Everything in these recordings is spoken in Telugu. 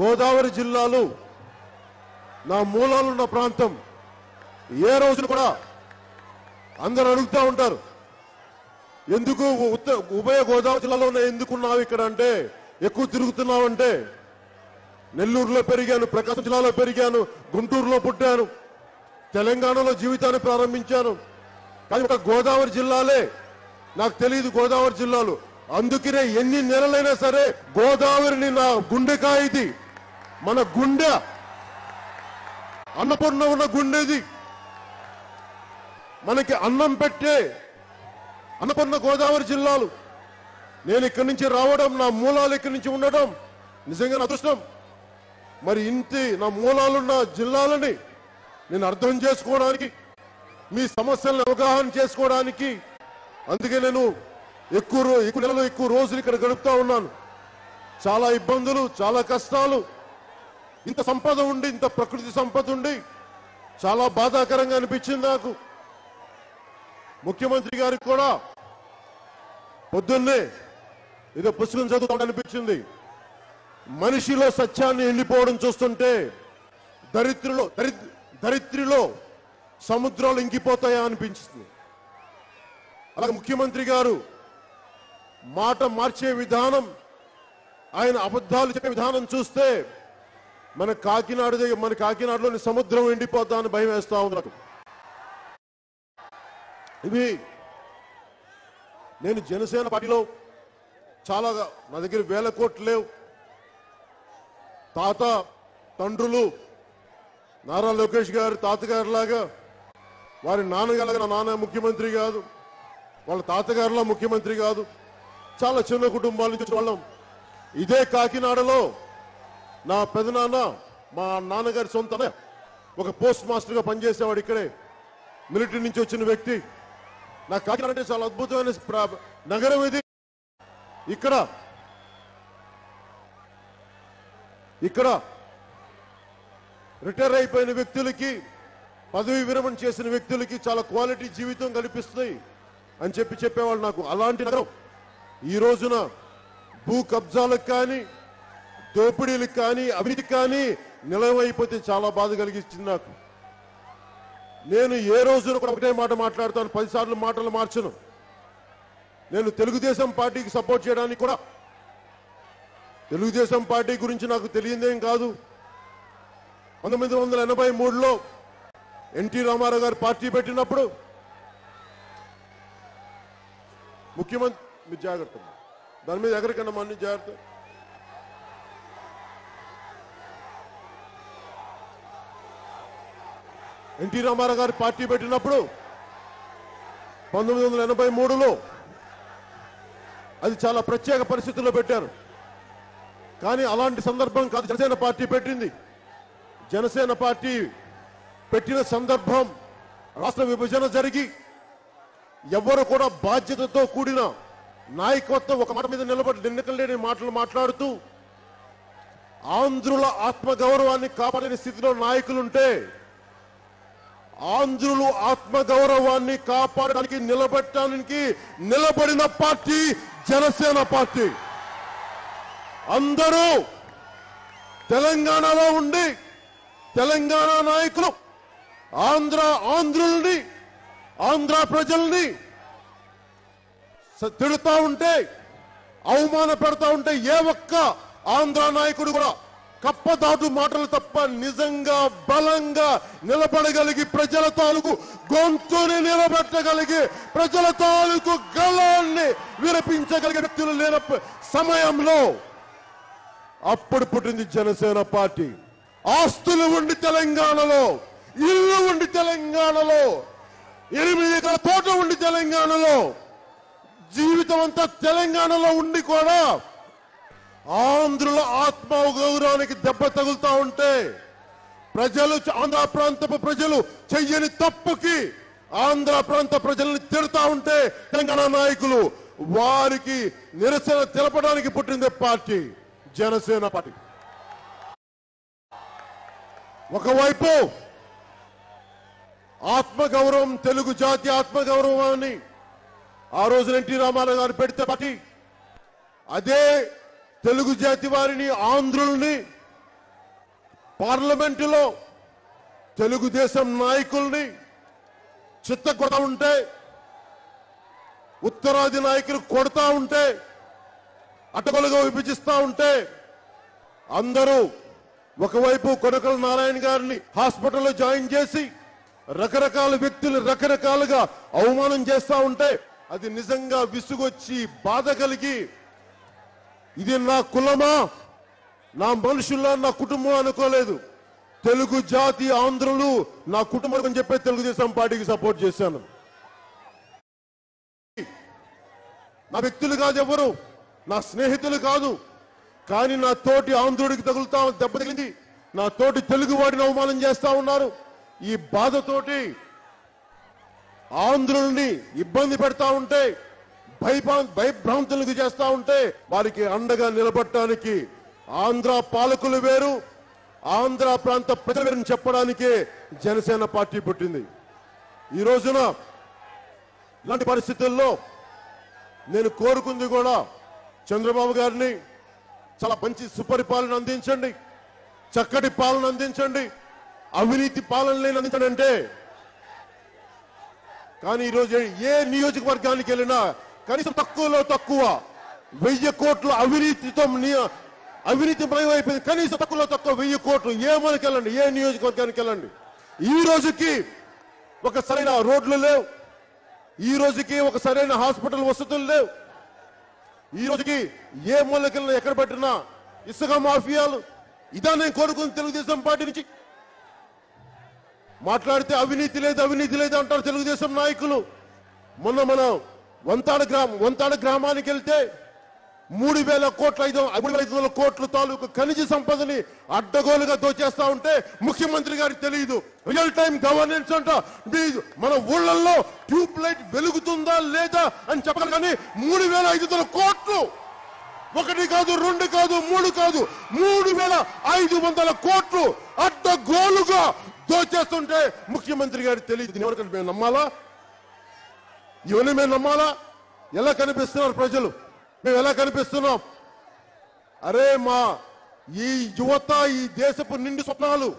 గోదావరి జిల్లాలో నా మూలాలున్న ప్రాంతం ఏ రోజున కూడా అందరూ అడుగుతూ ఉంటారు. ఎందుకు ఉత్త ఉభయ గోదావరి జిల్లాలో ఎందుకున్నావు ఇక్కడ అంటే ఎక్కువ తిరుగుతున్నావు అంటే నెల్లూరులో పెరిగాను ప్రకాశం జిల్లాలో పెరిగాను గుంటూరులో పుట్టాను తెలంగాణలో జీవితాన్ని ప్రారంభించాను. కానీ ఒక గోదావరి జిల్లాలే నాకు తెలియదు గోదావరి జిల్లాలు. అందుకనే ఎన్ని నెలలైనా సరే గోదావరిని నా గుండెకాయ ఇది మన గుండె. అన్నపూర్ణ ఉన్న గుండెది. మనకి అన్నం పెట్టే అన్నపూర్ణ గోదావరి జిల్లాలు. నేను ఇక్కడి నుంచి రావడం నా మూలాలు ఇక్కడి నుంచి ఉండడం నిజంగా నా అదృష్టం. మరి ఇంటి నా మూలాలున్న జిల్లాలని నేను అర్థం చేసుకోవడానికి మీ సమస్యలను అవగాహన చేసుకోవడానికి అందుకే నేను ఎక్కువ ఎక్కువ నెలలు ఎక్కువ రోజులు ఇక్కడ గడుపుతా ఉన్నాను. చాలా ఇబ్బందులు చాలా కష్టాలు ఇంత సంపద ఉండి ఇంత ప్రకృతి సంపద ఉండి చాలా బాధాకరంగా అనిపించింది నాకు. ముఖ్యమంత్రి గారికి కూడా పొద్దున్నే ఏదో పుస్తకం చదువుతా అనిపించింది. మనిషిలో సత్యాన్ని ఎండిపోవడం చూస్తుంటే దరిద్రలో దరిద్ర దరిద్రిలో సముద్రాలు ఇంకిపోతాయా అనిపించింది. అలాగే ముఖ్యమంత్రి గారు మాట మార్చే విధానం ఆయన అబద్ధాలు చెప్పే విధానం చూస్తే మన కాకినాడ దగ్గర మన కాకినాడలోని సముద్రం ఎండిపోతా అని భయం వేస్తా ఉన్నారు ఇవి నేను జనసేన పార్టీలో చాలా నా దగ్గర వేల కోట్లు లేవు. తాత తండ్రులు నారా లోకేష్ గారు తాతగారు లాగా వారి నాన్నగారులాగా నా నాన్న ముఖ్యమంత్రి కాదు వాళ్ళ తాతగారులా ముఖ్యమంత్రి కాదు. చాలా చిన్న కుటుంబాల నుంచి వాళ్ళం. ఇదే కాకినాడలో నా పెదనాన్న మా నాన్నగారి సొంత ఒక పోస్ట్ మాస్టర్గా పనిచేసేవాడు ఇక్కడే. మిలిటరీ నుంచి వచ్చిన వ్యక్తి. నాకు కాకినాడ అంటే చాలా అద్భుతమైన నగరం ఇది. ఇక్కడ. ఇక్కడ. రిటైర్ అయిపోయిన వ్యక్తులకి పదవి విరమణ చేసిన వ్యక్తులకి చాలా క్వాలిటీ జీవితం కల్పిస్తుంది అని చెప్పి చెప్పేవాళ్ళు నాకు. అలాంటి నగరం. ఈ రోజున భూ కబ్జాలకు కానీ దోపిడీలకు కానీ అవినీతికి కానీ నిలవైపోతే చాలా బాధ కలిగించింది నాకు. నేను ఏ రోజున కూడా ఒకటే మాట మాట్లాడతాను పదిసార్లు మాటలు మార్చను. నేను తెలుగుదేశం పార్టీకి సపోర్ట్ చేయడానికి కూడా తెలుగుదేశం పార్టీ గురించి నాకు తెలియదేం కాదు. పంతొమ్మిది వందల ఎనభై మూడులో ఎన్టీ రామారావు గారు పార్టీ పెట్టినప్పుడు ముఖ్యమంత్రి మీరు జాగ్రత్త. దాని మీద ఎక్కడికన్నా మన జాగ్రత్త. ఎన్టీ రామారావు గారు పార్టీ పెట్టినప్పుడు పంతొమ్మిది వందల ఎనభై మూడులో అది చాలా ప్రత్యేక పరిస్థితుల్లో పెట్టారు. కానీ అలాంటి సందర్భం కాదు. జనసేన పార్టీ పెట్టింది. జనసేన పార్టీ పెట్టిన సందర్భం రాష్ట్ర విభజన జరిగి ఎవరు కూడా బాధ్యతతో కూడిన నాయకత్వం ఒక మాట మీద నిలబడి నిన్నకలేని మాటలు మాట్లాడుతూ ఆంధ్రుల ఆత్మగౌరవాన్ని కాపాడని స్థితిలో నాయకులుంటే ఆంధ్రులు ఆత్మగౌరవాన్ని కాపాడడానికి నిలబెట్టడానికి నిలబడిన పార్టీ జనసేన పార్టీ. అందరూ తెలంగాణలో ఉండి తెలంగాణ నాయకులు ఆంధ్ర ఆంధ్రుల్ని ఆంధ్ర ప్రజల్ని తిడుతా ఉంటే అవమాన పెడతా ఉంటే ఏ ఒక్క ఆంధ్ర నాయకుడు కూడా కప్పదాటు మాటలు తప్ప నిజంగా బలంగా నిలబడగలిగి ప్రజల తాలూకు గొంతుని నిలబెట్టగలిగి ప్రజల తాలూకు గళాన్ని విరపించగలిగే వ్యక్తులు లేన సమయంలో అప్పుడు పుట్టింది జనసేన పార్టీ. ఆస్తులు ఉండి తెలంగాణలో ఇల్లు ఉండి తెలంగాణలో ఎనిమిది ఎకరాల తోట ఉండి తెలంగాణలో జీవితం అంతా తెలంగాణలో ఉండి కూడా ఆంధ్రుల ఆత్మ గౌరవానికి దెబ్బ తగులుతా ఉంటే ప్రజలు ఆంధ్ర ప్రాంతపు ప్రజలు చెయ్యని తప్పుకి ఆంధ్ర ప్రాంత ప్రజల్ని తిడతా ఉంటే తెలంగాణ నాయకులు వారికి నిరసన తెలపడానికి పుట్టింది పార్టీ జనసేన పార్టీ. ఒకవైపు ఆత్మగౌరవం తెలుగు జాతి ఆత్మగౌరవాన్ని ఆ రోజున ఎన్టీ రామారావు గారు పెడితే పార్టీ. అదే తెలుగు జాతి వారిని ఆంధ్రుల్ని పార్లమెంటులో తెలుగుదేశం నాయకుల్ని చిత్తగొడతా ఉంటే ఉత్తరాది నాయకులు కొడతా ఉంటే అటకలుగా విభజిస్తా ఉంటే అందరూ ఒకవైపు కొనకల నారాయణ గారిని హాస్పిటల్లో జాయిన్ చేసి రకరకాల వ్యక్తులు రకరకాలుగా అవమానం చేస్తా ఉంటే అది నిజంగా విసుగొచ్చి బాధ కలిగి ఇది నా కులమా? నా మనుషుల్లా నా కుటుంబం అనుకోలేదు. తెలుగు జాతి ఆంధ్రులు నా కుటుంబం అని చెప్పే తెలుగుదేశం పార్టీకి సపోర్ట్ చేశాను. నా వ్యక్తులు కాదు ఎవరు? నా స్నేహితులు కాదు. కానీ నా తోటి ఆంధ్రుడికి తగులుతా దెబ్బ తగిలింది. నా తోటి తెలుగు వాడిని అవమానం చేస్తా ఉన్నారు. ఈ బాధతోటి ఆంధ్రుల్ని ఇబ్బంది పెడతా ఉంటే భయపా భయభ్రాంతులకు చేస్తా ఉంటే వారికి అండగా నిలబడటానికి ఆంధ్ర పాలకులు వేరు ఆంధ్ర ప్రాంత ప్రజలు వేరని చెప్పడానికే జనసేన పార్టీ పుట్టింది. ఈ రోజున ఇలాంటి పరిస్థితుల్లో నేను కోరుకుంది కూడా చంద్రబాబు గారిని చాలా మంచి సుపరిపాలన అందించండి చక్కటి పాలన అందించండి అవినీతి పాలన లేని అందించండి అంటే కానీ ఈరోజు ఏ నియోజకవర్గానికి వెళ్ళినా కనీసం తక్కువలో తక్కువ. వెయ్యి కోట్లు అవినీతితో ని- అవినీతి మయమైపోయింది. కనీసం తక్కువలో తక్కువ వెయ్యి కోట్లు. ఏ మనకి వెళ్ళండి? ఏ నియోజకవర్గానికి వెళ్ళండి? ఈ రోజుకి ఒక సరైన రోడ్లు లేవు. ఈ రోజుకి ఒక సరైన హాస్పిటల్ వసతులు లేవు. ఈ రోజుకి ఏ మూలకెళ్ళిన ఎక్కడ పెట్టినా ఇసుక మాఫియాలు. ఇదా నేను కోరుకుంది తెలుగుదేశం పార్టీ నుంచి. మాట్లాడితే అవినీతి లేదు అవినీతి లేదు అంటారు తెలుగుదేశం నాయకులు. మొన్న మనం వంతాడ గ్రామం వంతాడ గ్రామానికి వెళ్తే మూడు వేల కోట్ల ఐదు మూడు ఐదు వందల కోట్ల తాలూకు ఖనిజ సంపదని అడ్డగోలుగా దోచేస్తా ఉంటే ముఖ్యమంత్రి గారికి తెలియదు. రియల్ టైం గవర్నెన్స్ అంట. మన ఊళ్ళల్లో ట్యూబ్ లైట్ వెలుగుతుందా లేదా అని చెప్పగలరు కానీ మూడు వేల ఐదు వందల కోట్లు. ఒకటి కాదు రెండు కాదు మూడు కాదు మూడు వేల ఐదు వందల కోట్లు అడ్డగోలుగా దోచేస్తుంటే ముఖ్యమంత్రి గారికి తెలియదు. ఎవరికైనా మేము నమ్మాలా? ఇవన్నీ మేము నమ్మాలా? ఎలా కనిపిస్తున్నారు ప్రజలు? మేము ఎలా కనిపిస్తున్నాం? అరే మా ఈ యువత ఈ దేశపు నిండు స్వప్నాలు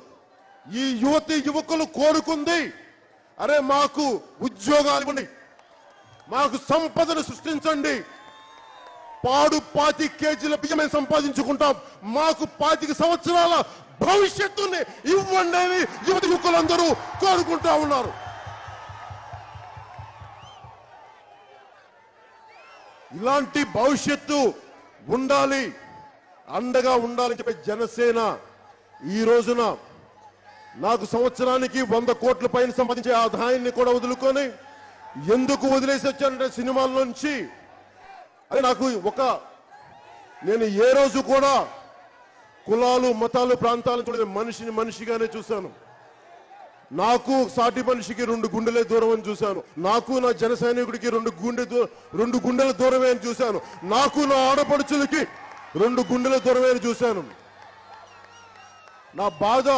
ఈ యువతి యువకులు కోరుకుంది. అరే మాకు ఉద్యోగాలు ఇవ్వండి. మాకు సంపదను సృష్టించండి. పాడు పాతి కేజీల బియ్యం మేము సంపాదించుకుంటాం. మాకు పాతిక సంవత్సరాల భవిష్యత్తుని ఇవ్వండి అని యువతి యువకులందరూ కోరుకుంటా ఉన్నారు. ఇలాంటి భవిష్యత్తు ఉండాలి అండగా ఉండాలని చెప్పి జనసేన ఈ రోజున నాకు సంవత్సరానికి వంద కోట్ల పైన సంపాదించే ఆదాయాన్ని కూడా వదులుకొని ఎందుకు వదిలేసి వచ్చానంటే సినిమాల నుంచి. అది నాకు ఒక నేను ఏ రోజు కూడా కులాలు మతాలు ప్రాంతాలను చూడలేదు మనిషిని మనిషిగానే చూశాను. నాకు సాటి మనిషికి రెండు గుండెలే దూరం అని చూశాను. నాకు నా జన సైనికుడికి రెండు గుండె రెండు గుండెల దూరమే అని చూశాను. నాకు నా ఆడపడుచులకి రెండు గుండెల దూరమే అని చూశాను. నా బాధ